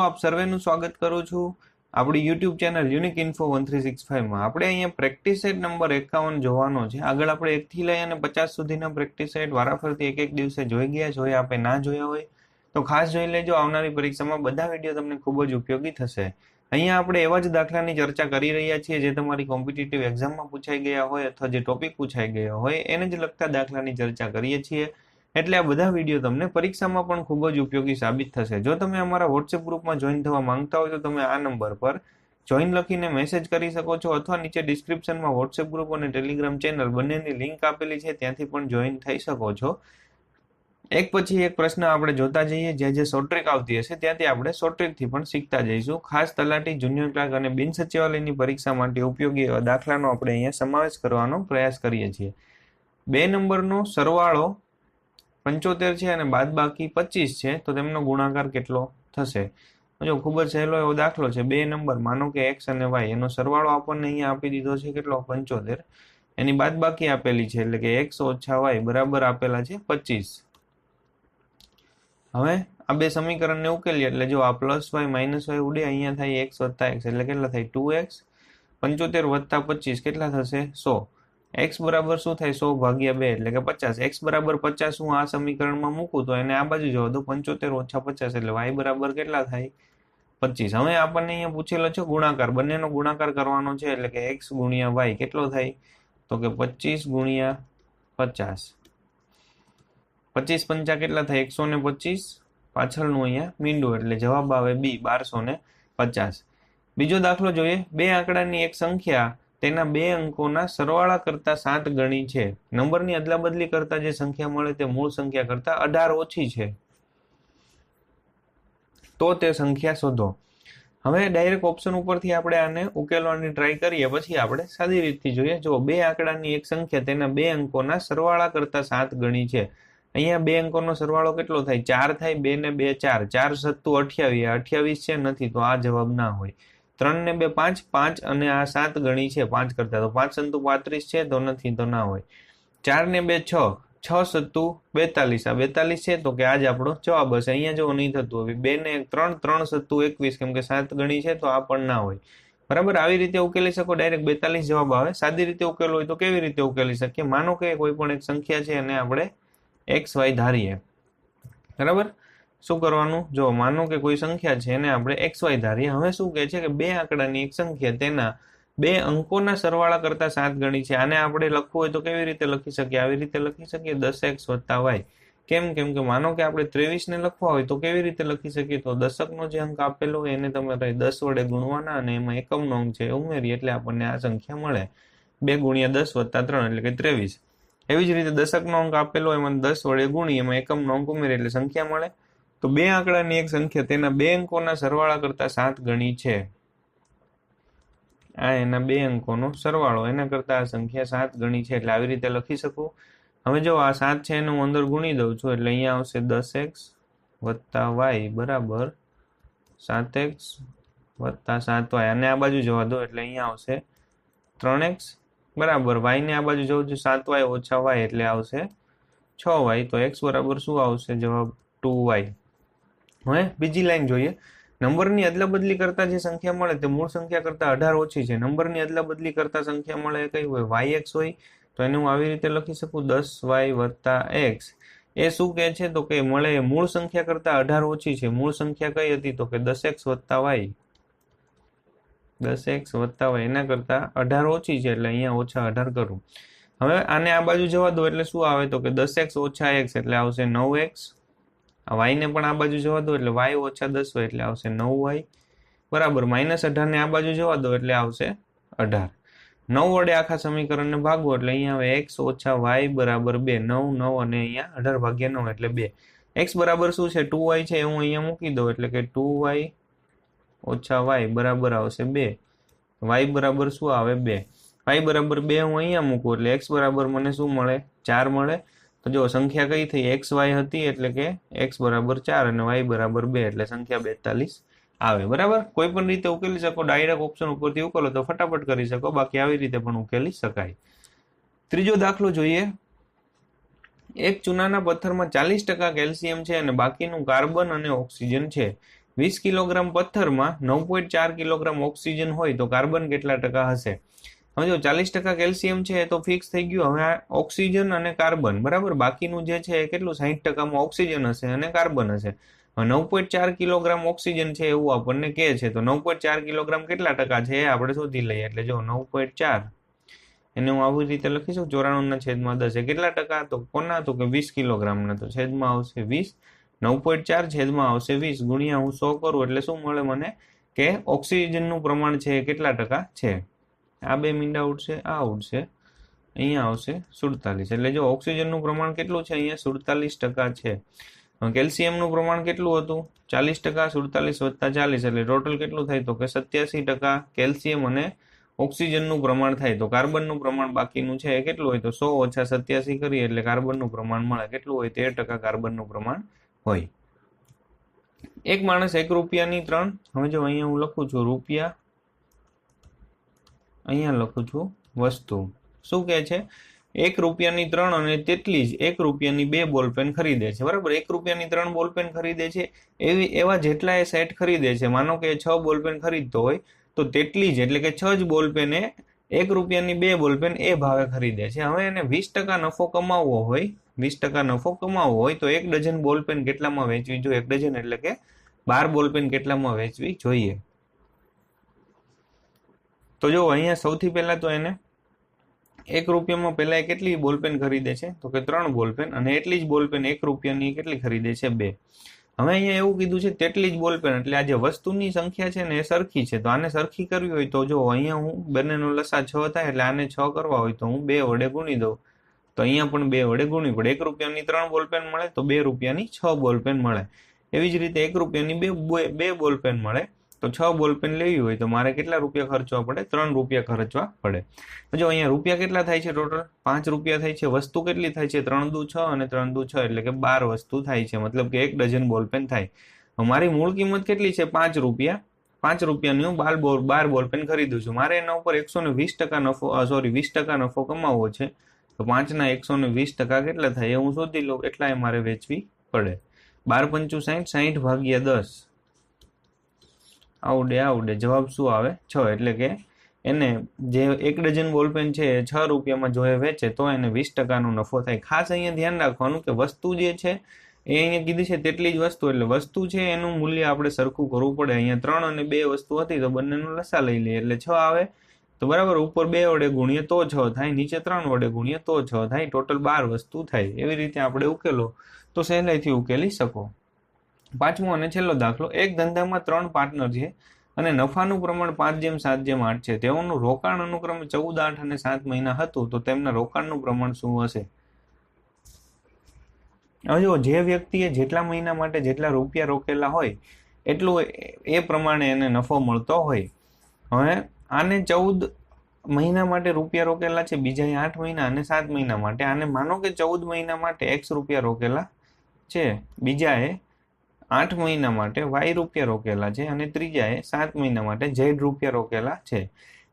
આપ સર્વેનું સ્વાગત કરું છું. આપણી YouTube channel unique info one three six ફાઈવમાં આપણે અહીંયા પ્રેક્ટિસ સેટ નંબર એકાવન જોવાનો છે. આગળ આપણે એકથી લઈ અને પચાસ સુધીના પ્રેક્ટિસ સેટ વારાફરતી એક એક દિવસે જોઈ ગયા જોઈએ આપણે ના જોયા હોય તો ખાસ જોઈ લેજો. આવનારી પરીક્ષામાં બધા વીડિયો તમને ખૂબ જ ઉપયોગી થશે. અહીંયા આપણે એવા જ દાખલાની ચર્ચા કરી રહ્યા છીએ જે તમારી કોમ્પિટિટિવ એક્ઝામમાં પૂછાઈ ગયા હોય અથવા જે ટોપિક પૂછાઈ ગયા હોય. એને જ લગતા દાખલાની ચર્ચા કરીએ છીએ. એટલે આ બધા વીડિયો તમને પરીક્ષામાં પણ ખૂબ જ ઉપયોગી સાબિત થશે. જો તમે અમારા વોટ્સએપ ગ્રુપમાં જોઈન થવા માંગતા હોય તો તમે આ નંબર પર જોઈન લખીને મેસેજ કરી શકો છો અથવા નીચે ડિસ્ક્રિપ્શનમાં વોટ્સએપ ગ્રુપ અને ટેલિગ્રામ ચેનલ બંનેની લિંક આપેલી છે, ત્યાંથી પણ જોઈન થઈ શકો છો. એક પછી એક પ્રશ્ન આપણે જોતા જઈએ. જે જે શોર્ટ આવતી હશે, ત્યાંથી આપણે શોર્ટ પણ શીખતા જઈશું. ખાસ તલાટી જુનિયર ક્લાર્ક અને બિન સચિવાલયની પરીક્ષા માટે ઉપયોગી દાખલાનો આપણે અહીંયા સમાવેશ કરવાનો પ્રયાસ કરીએ છીએ. બે નંબરનો સરવાળો પંચોતેર છે અને બાદ બાકી પચીસ છે, તો તેમનો ગુણાકાર કેટલો થશે? જો ખૂબ જ સહેલો એવો દાખલો છે, બે નંબર. માનો કે એક્સ અને વાય, એનો સરવાળો આપણને અહીંયા આપી દીધો છે કેટલો? પંચોતેર. એની બાદ બાકી આપેલી છે, એટલે કે એક્સ ઓછા વાય બરાબર આપેલા છે પચીસ. હવે આ બે સમીકરણને ઉકેલીએ, એટલે જો આ પ્લસ વાય માઇનસ વાય ઉડે, અહીંયા થાય એક્સ વત્તા એક્સ, એટલે કેટલા થાય? Two x. પંચોતેર વત્તા પચીસ કેટલા થશે? સો. એક્સ બરાબર શું થાય? સો ભાગ્યા બે, એટલે કે પચાસ. એક્સ બરાબર પચાસ હું આ સમીકરણમાં મૂકું તો એને આ બાજુ જવા દો. પંચોતેર ઓછા પચાસ, એટલે વાય બરાબર કેટલા થાય? પચીસ. હવે આપણને અહીંયા પૂછેલો છે ગુણાકાર. બંનેનો ગુણાકાર કરવાનો છે, એટલે કે એક્સ ગુણ્યા વાય કેટલો થાય? તો કે પચીસ ગુણ્યા પચાસ. પચીસ પંચા કેટલા થાય? એકસો ને પચીસ. પાછળનું અહીંયા મીંડું, એટલે જવાબ આવે બી, બારસો ને પચાસ. બીજો દાખલો જોઈએ. બે આંકડાની એક સંખ્યા તેના બે અંકોના સરવાળા કરતા સાત ગણી છે. નંબરની અદલાબદલી કરતા જે સંખ્યા મળે તે મૂળ સંખ્યા કરતા અઢાર ઓછી છે. તો તે સંખ્યા શોધો. હવે ડાયરેક્ટ ઓપ્શન ઉપરથી આપણે આને ઉકેલવાની ટ્રાય કરીએ, પછી આપણે સાદી રીતથી જોઈએ. જો બે આંકડાની એક સંખ્યા તેના બે અંકોના સરવાળા કરતા સાત ગણી છે. અહીંયા બે અંકોનો સરવાળો કેટલો થાય? ચાર થાય, બે ને બે, ચાર. ચાર સત્તુ અઠ્યાવીસ. અઠ્યાવીસ છે, નથી તો આ જવાબ ના હોય. ત્રણ ને બે પાંચ પાંચ અને આ સાત ગણી છે, પાંચ કરતા. તો પાંચ સંતુ પાંત્રીસ છે, તો નથી, તો ના હોય. ચાર ને બે છ છ સત્તુ બેતાલીસ. આ બેતાલીસ છે, તો કે આજ આપણો જવાબ હશે. અહીંયા જો નહીં થતું હવે બે ને ત્રણ ત્રણ સત્તુ એકવીસ, કેમ કે સાત ગણી છે, તો આ પણ ના હોય. બરાબર? આવી રીતે ઉકેલી શકો. ડાયરેક્ટ બેતાલીસ જવાબ આવે. સાદી રીતે ઉકેલો હોય તો કેવી રીતે ઉકેલી શકીએ? માનો કે કોઈ પણ એક સંખ્યા છે અને આપણે એક્સ વાય ધારીએ. બરાબર? શું કરવાનું? જો માનો કે કોઈ સંખ્યા છે એને આપણે એક્સ વાય ધારીએ, હવે શું કહે છે કે બે આંકડાની એક સંખ્યા તેના બે અંકોના સરવાળા કરતા સાત ગણી છે. આને આપણે લખવું હોય તો કેવી રીતે લખી શકીએ? આવી રીતે લખી શકીએ? દસ એક્સ વત્તા વાય. કેમ? કેમ કે માનો કે આપણે ત્રેવીસને લખવા હોય તો કેવી રીતે લખી શકીએ? તો દશકનો જે અંક આપેલો હોય એને તમારે દસ વડે ગુણવાના અને એમાં એકમનો અંક છે ઉમેરી એટલે આપણને આ સંખ્યા મળે. બે ગુણ્યા દસ વત્તા ત્રણ એટલે કે ત્રેવીસ. એવી જ રીતે દશકનો અંક આપેલો એમાં દસ વડે ગુણી, એમાં એકમનો અંક ઉમેરી એટલે સંખ્યા મળે. તો બે આંકડાની એક સંખ્યા તેના બે અંકોના સરવાળા કરતા સાત ગણી છે. આ એના બે અંકોનો સરવાળો, એના કરતા આ સંખ્યા સાત ગણી છે, એટલે આવી રીતે લખી શકું. હવે જો આ સાત છે એનું અંદર ગુણી દઉં છું, એટલે અહીંયા આવશે દસ એક્સ વત્તા વાય બરાબર સાત એક્સ વત્તા સાત વાય. અને આ બાજુ જવા દો, એટલે અહીંયા આવશે ત્રણ એક્સ બરાબર વાયને આ બાજુ જવું છું સાત વાય ઓછા વાય, એટલે આવશે છ વાય. તો એક્સ બરાબર શું આવશે? જવાબ ટુ વાય. હવે બીજી લાઈન જોઈએ. નંબરની અદલાબદલી કરતા જે સંખ્યા મળે તે મૂળ સંખ્યા કરતા અઢાર ઓછી છે. નંબરની અદલાબદલી કરતા સંખ્યા મળે એ કઈ હોય? વાય એક્સ હોય. તો એને હું આવી રીતે લખી શકું? દસ વાય વત્તા એક્સ. એ શું કહે છે? તો કે મળે મૂળ સંખ્યા કરતા અઢાર ઓછી છે. મૂળ સંખ્યા કઈ હતી? તો કે દસ એક્સ વત્તા વાય. દસ એક્સ વત્તા વાય. એના કરતા અઢાર ઓછી છે એટલે અહીંયા ઓછા અઢાર કરું. હવે આને આ બાજુ જવા દો એટલે શું આવે? તો કે દસ એક્સ ઓછા એક્સ એટલે આવશે નવ એક્સ. વાયને પણ આ બાજુ જવા દો એટલે વાય ઓછા દસ હોય એટલે આવશે નવ વાય બરાબર માઇનસ અઢારને આ બાજુ જવા દો એટલે આવશે અઢાર. નવ વડે આખા સમીકરણને ભાગવો એટલે અહીંયા આવે એક્સ ઓછા વાય બરાબર બે, નવ નવ અને અહીંયા અઢાર ભાગ્યા નવ એટલે બે. એક્સ બરાબર શું છે? ટુ વાય છે હું અહીંયા મૂકી દઉં એટલે કે ટુ વાય ઓછા વાય બરાબર આવશે બે. વાય બરાબર શું આવે? બે. વાય બરાબર બે હું અહીંયા મૂકું એટલે એક્સ બરાબર મને શું મળે? ચાર મળે. તો જો સંખ્યા કઈ થઈ? એક્સ વાય હતી એટલે કે એક્સ બરાબર ચાર અને વાય બરાબર બે, એટલે સંખ્યા બેતાલીસ આવે. બરાબર? કોઈ પણ રીતે ઉકેલી શકો. ડાયરેક્ટ ઓપ્શન ઉપરથી ઉકેલો તો ફટાફટ કરી શકો. બાકી આવી રીતે પણ ઉકેલી શકાય. ત્રીજો દાખલો જોઈએ. એક ચૂનાના પથ્થરમાં ચાલીસ ટકા કેલ્શિયમ છે અને બાકીનું કાર્બન અને ઓક્સિજન છે. વીસ કિલોગ્રામ પથ્થરમાં નવ પોઈન્ટ ચાર કિલોગ્રામ ઓક્સિજન હોય તો કાર્બન કેટલા ટકા હશે? હવે જો ચાલીસ ટકા કેલ્શિયમ છે તો ફિક્સ થઈ ગયું. હવે ઓક્સિજન અને કાર્બન, બરાબર? બાકીનું જે છે એ કેટલું? સાહીઠ ટકામાં ઓક્સિજન હશે અને કાર્બન હશે. નવ પોઈન્ટ ચાર કિલોગ્રામ ઓક્સિજન છે એવું આપણને કહે છે. તો નવ પોઈન્ટ ચાર કિલોગ્રામ કેટલા ટકા છે એ આપણે શોધી લઈએ. એટલે જો નવ પોઈન્ટ ચાર, એને હું આવી રીતે લખીશું ચોરાણુંના છેદમાં દસ. કેટલા ટકા? તો કોના? તો કે વીસ કિલોગ્રામના. તો છેદમાં આવશે વીસ. નવ પોઈન્ટ ચાર છેદમાં આવશે વીસ. ગુણ્યા હું સો કરું, એટલે શું મળે મને? કે ઓક્સિજનનું પ્રમાણ છે એ કેટલા ટકા છે? આ બે મીંડા ઉડશે, આ ઉડશે, અહીંયા આવશે સુડતાલીસ. એટલે જો ઓક્સિજનનું પ્રમાણ કેટલું છે અહીંયા? સુડતાલીસ ટકા છે. કેલ્શિયમનું પ્રમાણ કેટલું હતું? ચાલીસ ટકા, સુડતાલીસ વત્તા ચાલીસ. એટલે ટોટલ કેટલું થાય? તો કે સત્યાસી ટકા કેલ્શિયમ અને ઓક્સિજનનું પ્રમાણ થાય. તો કાર્બનનું પ્રમાણ બાકીનું છે એ કેટલું હોય? તો સો ઓછા સત્યાસી કરીએ એટલે કાર્બનનું પ્રમાણ મળે. કેટલું હોય? તેર ટકા કાર્બનનું પ્રમાણ હોય. એક માણસ એક રૂપિયાની ત્રણ. હવે જો અહીંયા હું લખું છું, રૂપિયા અહીંયા લખું છું, વસ્તુ. શું કહે છે? એક રૂપિયાની ત્રણ અને તેટલી જ એક રૂપિયાની બે બોલપેન ખરીદે છે. બરાબર? એક રૂપિયાની ત્રણ બોલપેન ખરીદે છે. એવી, એવા જેટલા એ સેટ ખરીદે છે. માનો કે છ બોલપેન ખરીદતો હોય, તો તેટલી જ, એટલે કે છ જ બોલપેન એ એક રૂપિયાની બે બોલપેન એ ભાવે ખરીદે છે. હવે એને વીસ ટકા નફો કમાવવો હોય, વીસ ટકા નફો કમાવવો હોય, તો એક ડઝન બોલપેન કેટલામાં વેચવી જોઈએ? એક ડઝન એટલે કે બાર બોલપેન કેટલામાં વેચવી જોઈએ? તો જો અહીંયા સૌથી પહેલાં તો એને એક રૂપિયામાં પહેલાં એ કેટલી બોલપેન ખરીદે છે? તો કે ત્રણ બોલપેન અને એટલી જ બોલપેન એક રૂપિયાની કેટલી ખરીદે છે? બે. હવે અહીંયા એવું કીધું છે, તેટલી જ બોલપેન. એટલે આ જે વસ્તુની સંખ્યા છે ને એ સરખી છે. તો આને સરખી કરવી હોય તો જો અહીંયા હું બંનેનો લસા છ થાય એટલે આને છ કરવા હોય તો હું બે વડે ગુણી દઉં. તો અહીંયા પણ બે વડે ગુણવી પડે. એક રૂપિયાની ત્રણ બોલપેન મળે તો બે રૂપિયાની છ બોલપેન મળે. એવી જ રીતે એક રૂપિયાની બે બે બોલપેન મળે. તો છ બોલપેન લેવી હોય તો મારે કેટલા રૂપિયા ખર્ચવા પડે? ત્રણ રૂપિયા ખર્ચવા પડે. જો અહીંયા રૂપિયા કેટલા થાય છે ટોટલ પાંચ રૂપિયા થાય છે. વસ્તુ કેટલી થાય છે? ત્રણ દુ છ અને ત્રણ દુ છ એટલે કે બાર વસ્તુ થાય છે. મતલબ કે એક ડઝન બોલપેન થાય. મારી મૂળ કિંમત કેટલી છે? પાંચ રૂપિયા. પાંચ રૂપિયાની હું બાર બોલ, બાર બોલપેન ખરીદું છું. મારે એના ઉપર એકસો ને વીસ ટકા નફો સોરી વીસ ટકા નફો કમાવવો છે. તો પાંચના એકસો ને વીસ ટકા કેટલા થાય એ હું શોધી લઉં. એટલા એ મારે વેચવી પડે. બાર પંચું સાહીઠ સાહીઠ ભાગ્યા દસ. આવડે આવડે. જવાબ શું આવે? છ. એટલે કે એને જે એક ડઝન બોલપેન છે એ છ રૂપિયામાં જો એ વેચે, તો એને વીસ ટકાનો નફો થાય. ખાસ અહીંયા ધ્યાન રાખવાનું કે વસ્તુ જે છે, એ અહીંયા કીધી છે તેટલી જ વસ્તુ. એટલે વસ્તુ છે એનું મૂલ્ય આપણે સરખું કરવું પડે. અહીંયા ત્રણ અને બે વસ્તુ હતી, તો બંનેનો લસા લઈ લઈએ. એટલે છ આવે. તો બરાબર, ઉપર બે વડે ગુણીએ તો છ થાય. નીચે ત્રણ વડે ગુણીએ તો છ થાય. ટોટલ બાર વસ્તુ થાય. એવી રીતે આપણે ઉકેલો. તો સહેલાઈથી ઉકેલી શકો. પાંચમો અને છેલ્લો દાખલો, એક ધંધામાં ત્રણ પાર્ટનર છે અને નફાનું પ્રમાણ પાંચ જેમ, સાત જેમ આઠ છે. તેઓનું રોકાણ અનુક્રમે ચૌદ, આઠ અને સાત મહિના હતું, તો તેમના રોકાણનું પ્રમાણ શું હશે? હવે જો જે વ્યક્તિએ જેટલા મહિના માટે જેટલા રૂપિયા રોકેલા હોય, એટલું એ પ્રમાણે એને નફો મળતો હોય. હવે આને ચૌદ મહિના માટે રૂપિયા રોકેલા છે બીજા આઠ મહિના અને સાત મહિના માટે. આને માનો કે ચૌદ મહિના માટે એક્સ રૂપિયા રોકેલા છે, બીજાએ આઠ મહિના માટે વાય રૂપિયા રોકેલા છે અને ત્રીજાએ સાત મહિના માટે ઝેડ રૂપિયા રોકેલા છે.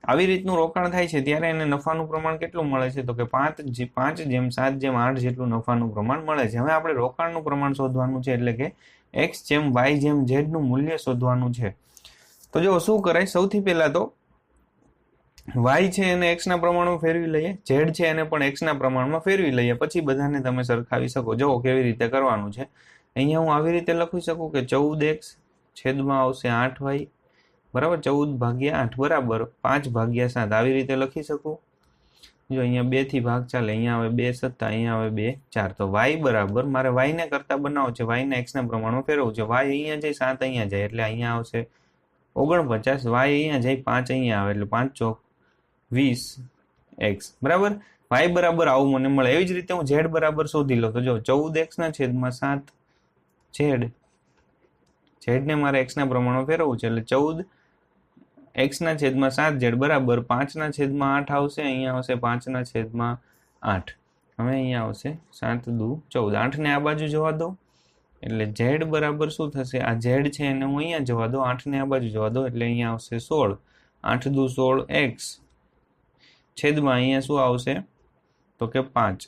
આવી રીતનું રોકાણ થાય છે ત્યારે એને નફાનું પ્રમાણ કેટલું મળે છે? તો કે પાંચ પાંચ જેમ સાત જેમ આઠ જેટલું નફાનું પ્રમાણ મળે છે. હવે આપણે રોકાણનું પ્રમાણ શોધવાનું છે એટલે કે એક્સ જેમ વાય જેમ ઝેડનું મૂલ્ય શોધવાનું છે. તો જો શું કરાય? સૌથી પહેલાં તો વાય છે એને એક્સના પ્રમાણમાં ફેરવી લઈએ. ઝેડ છે એને પણ એક્સના પ્રમાણમાં ફેરવી લઈએ. પછી બધાને તમે સરખાવી શકો. જો કેવી રીતે કરવાનું છે? અહીંયા હું આવી રીતે લખી શકું કે ચૌદ એક્સ છેદમાં આવશે આઠ વાય. બરાબર? ચૌદ ભાગ્યા આઠ, બરાબર. પાંચ ભાગ્યા સાત. આવી રીતે લખી શકું. જો અહીંયા બેથી ભાગ ચાલે, અહીંયા આવે બે સત્તા, અહીંયા આવે બે ચાર. તો વાય બરાબર. મારે વાયને કરતાં બનાવો છે. વાયને એક્સના પ્રમાણમાં ફેરવવું છે. વાય અહીંયા જાય, સાત અહીંયા જાય. એટલે અહીંયા આવશે ઓગણપચાસ. વાય અહીંયા જાય, પાંચ અહીંયા આવે. એટલે પાંચ ચોક વીસ એક્સ. બરાબર? વાય બરાબર આવું મને મળે. એવી જ રીતે હું ઝેડ બરાબર શોધી લઉં. તો જો ચૌદ એક્સના છેદમાં સાત ઝેડ. ઝેડને મારે એક્સના પ્રમાણમાં ફેરવવું છે, એટલે ચૌદ. એક્સના છેદમાં સાત, ઝેડ બરાબર પાંચના છેદમાં આઠ આવશે, અહીંયા આવશે પાંચના છેદમાં આઠ. હવે અહીંયા આવશે સાત, દુ, ચૌદ. આઠને આ બાજુ જવા દો, એટલે ઝેડ બરાબર શું થશે? આ ઝેડ છે એને હું અહીંયા જવા દો આઠને આ બાજુ જવા દો એટલે અહીંયા આવશે સોળ. આઠ, દુ, સોળ, એક્સ. છેદમાં અહીંયા શું આવશે? તો કે પાંચ.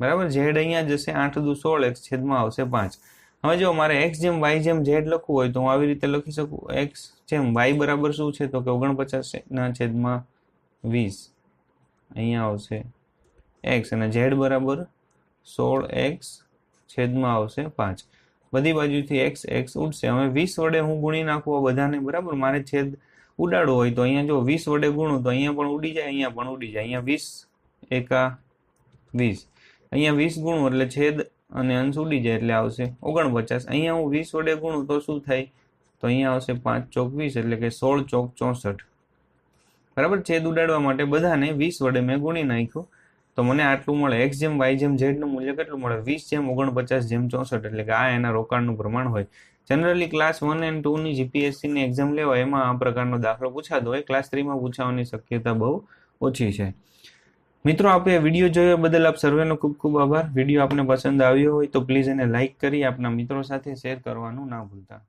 બરાબર? ઝેડ અહીંયા જશે, આઠ, દુ, સોળ, એક્સ છેદમાં આવશે પાંચ. હવે જો મારે એક્સ જેમ વાય જેમ ઝેડ લખવું હોય તો હું આવી રીતે લખી શકું? એક્સ જેમ વાય બરાબર શું છે? તો કે ઓગણપચાસના છેદમાં વીસ. અહીંયા આવશે એક્સ અને ઝેડ બરાબર સોળ એક્સ છેદમાં આવશે પાંચ. બધી બાજુથી એક્સ એક્સ ઉડશે. હવે વીસ વડે હું ગુણી નાખું આ બધાને, બરાબર? મારે છેદ ઉડાડવો હોય તો અહીંયા જો વીસ વડે ગુણું તો અહીંયા પણ ઉડી જાય, અહીંયા પણ ઉડી જાય. અહીંયા વીસ એકા વીસ. અહીંયા વીસ ગુણું એટલે છેદ અને અંશ ઉડી જાય એટલે આવશે ઓગણપચાસ. અહીંયા હું વીસ વડે ગુણું તો શું થાય? તો અહીંયા આવશે પાંચ ચોક વીસ એટલે કે સોળ ચોક ચોસઠ. બરાબર? છેદ ઉડાડવા માટે બધાને વીસ વડે મેં ગુણી નાખ્યું. તો મને આટલું મળે. એક્સ જેમ, વાય જેમ ઝેડનું મૂલ્ય કેટલું મળે? વીસ જેમ, ઓગણપચાસ જેમ, ચોસઠ એટલે કે આ એના રોકાણનું પ્રમાણ હોય. જનરલી ક્લાસ વન એન્ડ ટુની જીપીએસસીની એક્ઝામ લેવાય, એમાં આ પ્રકારનો દાખલો પૂછાતો હોય. ક્લાસ થ્રીમાં પૂછાવાની શક્યતા બહુ ઓછી છે. મિત્રો, આપે વીડિયો જોયો બદલ આપ સર્વેનો ખૂબ ખૂબ આભાર. વીડિયો આપને પસંદ આવ્યો હોય તો પ્લીઝ એને લાઇક કરી આપના મિત્રો સાથે શેર કરવાનું ના ભૂલતા.